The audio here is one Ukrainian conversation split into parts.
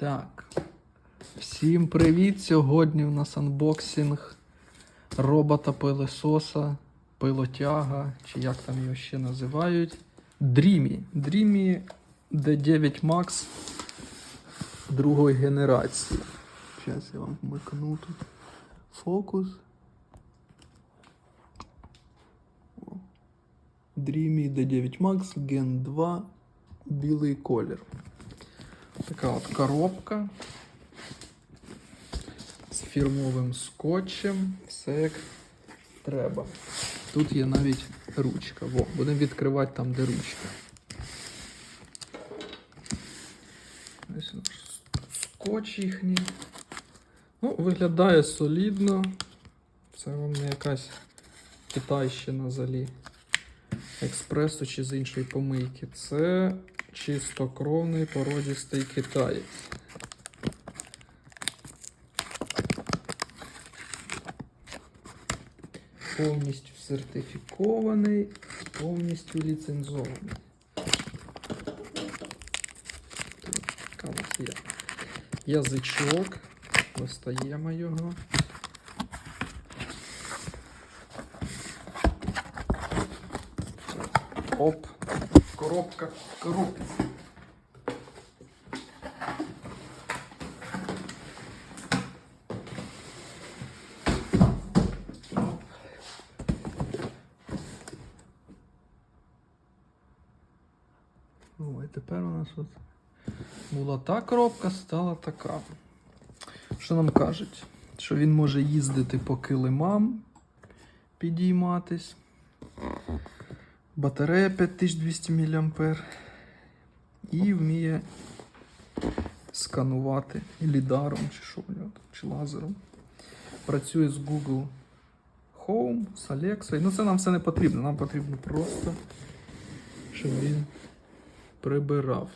Так. Всім привіт! Сьогодні у нас анбоксинг робота пилососа, пилотяга, чи як там його ще називають. Dreamy. Dreamy D9 Max другої генерації. Зараз я вам вмикну тут фокус. Dreamy D9 Max Gen 2 білий колір. Така от коробка з фірмовим скотчем. Все як треба. Тут є навіть ручка. Во, будемо відкривати там, де ручка. Ось наш скотч їхній. Ну, виглядає солідно. Це вам не якась китайщина з Алі експресу чи з іншої помийки. Це чистокровний породістий китаєць. Повністю сертифікований, повністю ліцензований. Язичок. Достаємо його. Оп, коробка, коробка. О, і тепер у нас от була та коробка, стала така. Що нам кажуть? Що він може їздити по килимам, підійматись. Батарея 5200 мА. І вміє сканувати лідаром, чи що у нього чи лазером. Працює з Google Home, з Alexa. Ну це нам все не потрібно. Нам потрібно просто, щоб він прибирав.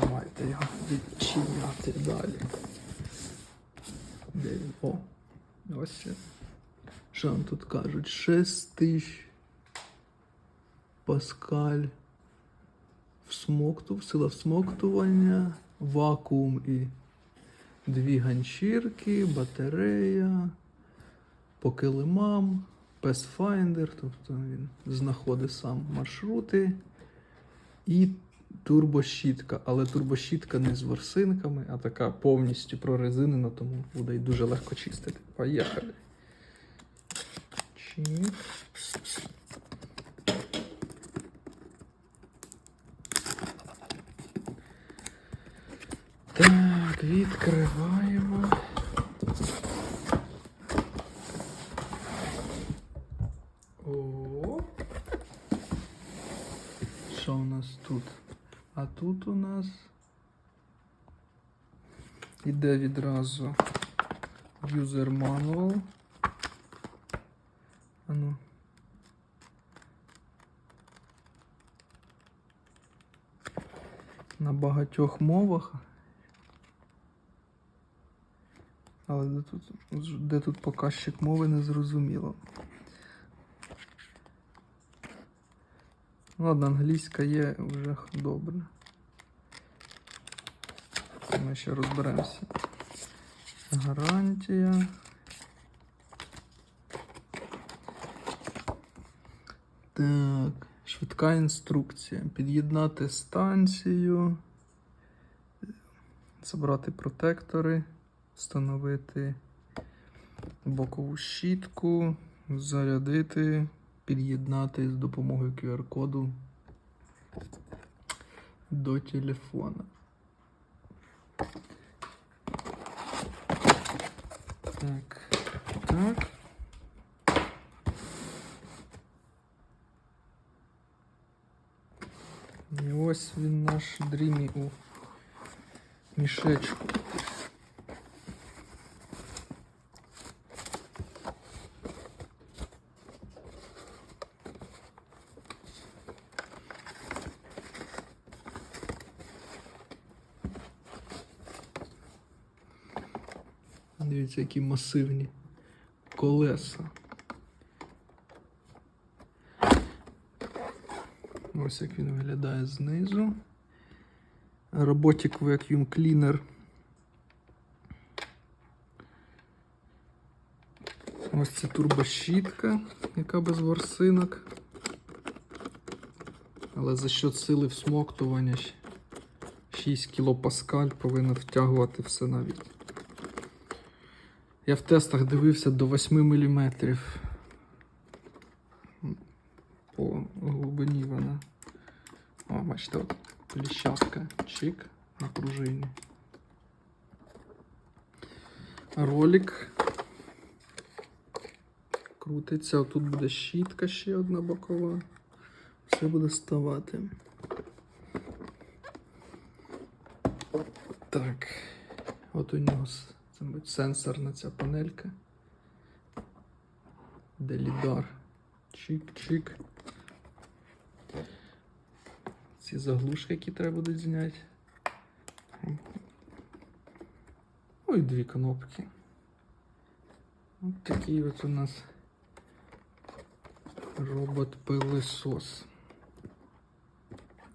Давайте його відчиняти далі. Де він? О, ось. Що нам тут кажуть? 6 тисяч паскаль всмокту, сила всмоктування, вакуум і дві ганчірки, батарея, по килимам, Pathfinder, тобто він знаходить сам маршрути і турбощітка. Але турбощітка не з ворсинками, а така повністю прорезинена, тому буде й дуже легко чистити. Поїхали. Чик. Так, відкриваємо. О. Що у нас тут? А тут у нас іде відразу user manual. На багатьох мовах. Але де тут, де тут показчик мови не зрозуміло. Ладно, англійська є вже добре. Це Ми ще розберемося. Гарантія. Так, швидка інструкція. Під'єднати станцію, забрати протектори, встановити бокову щітку, зарядити, під'єднати з допомогою QR-коду до телефона. Так, так. І ось він наш дрімі у мішечку. Дивіться, які масивні колеса. Ось як він виглядає знизу. Robotic Vacuum Cleaner. Ось це турбощітка, яка без ворсинок. Але за счет сили всмоктування 6 кілопаскаль повинна втягувати все навіть. Я в тестах дивився до 8 мм. По глибині вона. О, бачите, от кліщатка. Чик на пружині. Ролик. Крутиться, тут буде щітка ще одна бокова. Все буде ставати. Так. От у нього це мабуть, сенсорна ця панелька. Де лідар. Чик-чик. Ці заглушки, які треба будуть зняти. Ой, дві кнопки. Ось такий от у нас робот-пилисос.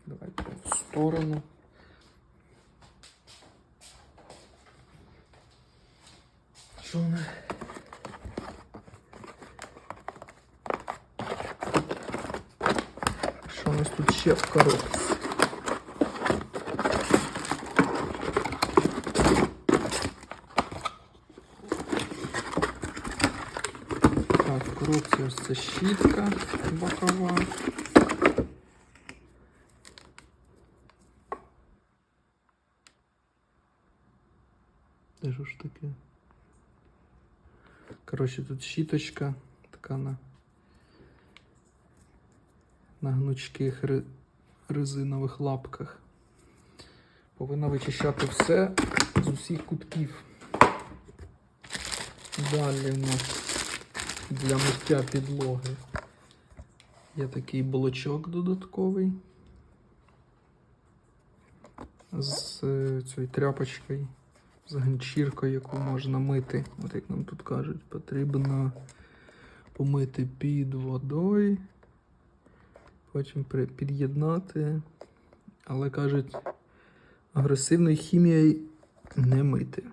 Давайте в сторону. Що вона? Що у нас тут ще в коробці? Ось це щітка бокова. Де ж таке? Коротше, тут щіточка така на, на гнучких резинових лапках. Повинна вичищати все з усіх кутків. Далі у нас для миття підлоги є такий блочок додатковий з е, цією тряпочкою, з ганчіркою, яку можна мити. От як нам тут кажуть, потрібно помити під водою, потім під'єднати, але кажуть, агресивною хімією не мити.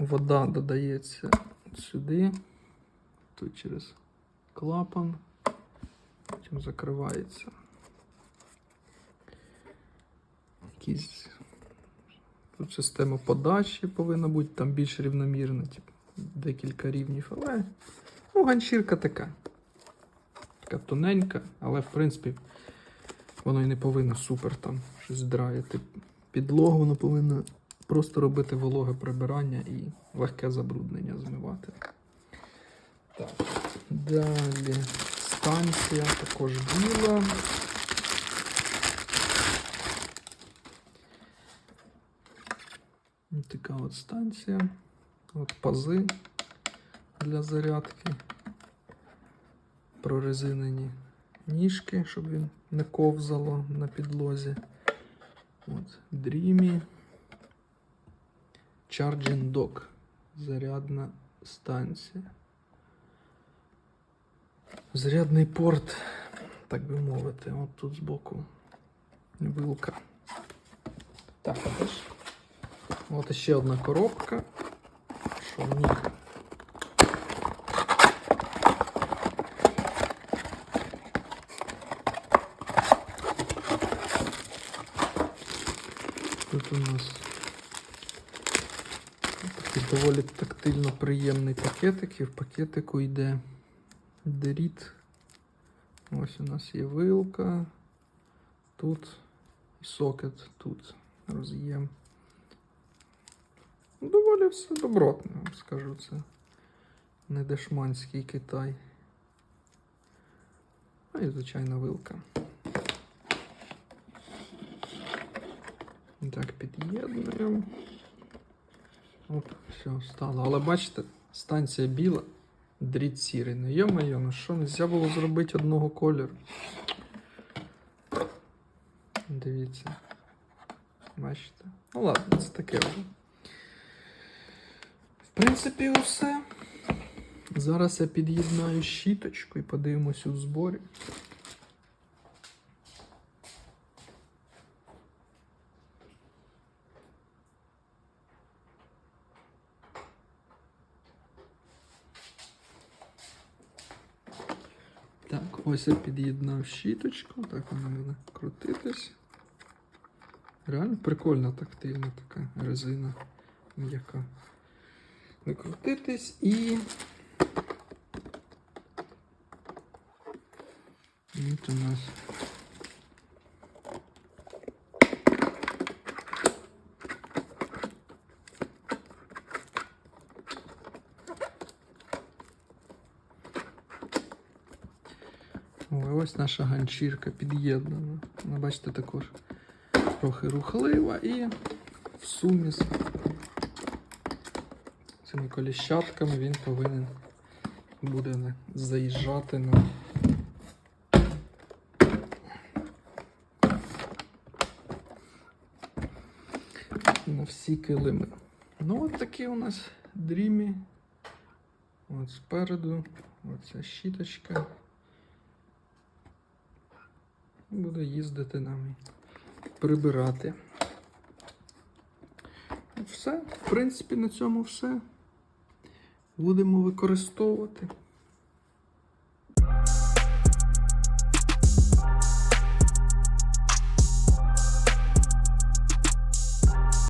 Вода додається сюди, тут через клапан, потім закривається. Якісь тут система подачі повинна бути там більш рівномірна, типу, декілька рівнів, але ну, ганчірка така. Така тоненька, але в принципі воно і не повинно супер там щось драїти підлогу, воно повинно просто робити вологе прибирання і легке забруднення змивати. Так, далі станція також біла. Така от станція. От пази для зарядки. Прорезинені ніжки, щоб він не ковзало на підлозі. От, Dreamy. Charging Dock. Зарядна станція. Зарядний порт, так би мовити, от тут збоку вилка. Так, а? От ще одна коробка. В? Тут у нас такий доволі тактильно приємний пакетик, і в пакетику йде дріт. Ось у нас є вилка. Тут і сокет, тут роз'єм. Ну, Доволі все добротно, я вам скажу це. Не дешманський Китай. А і звичайна вилка. Так, під'єднуємо. Оп, все, стало. Але бачите, станція біла, Дріт сірий. Ну йо-моє, ну що, нельзя було зробити одного кольору. Дивіться. Бачите? Ну ладно, це таке вже. В принципі, все. Зараз я під'єднаю щіточку і подивимось у зборі. Ось я під'єднав щіточку, так вона буде крутитись. Реально прикольна тактильна така резина м'яка. Не і. От у нас. Ось наша ганчірка під'єднана. Вона, бачите, також трохи рухлива і в сумі з цими коліщатками він повинен буде заїжджати на. На всі килими. Ну, от такі у нас дрімі. От спереду. Оця щіточка. Буде їздити нам і прибирати. Все, в принципі, на цьому все. Будемо використовувати.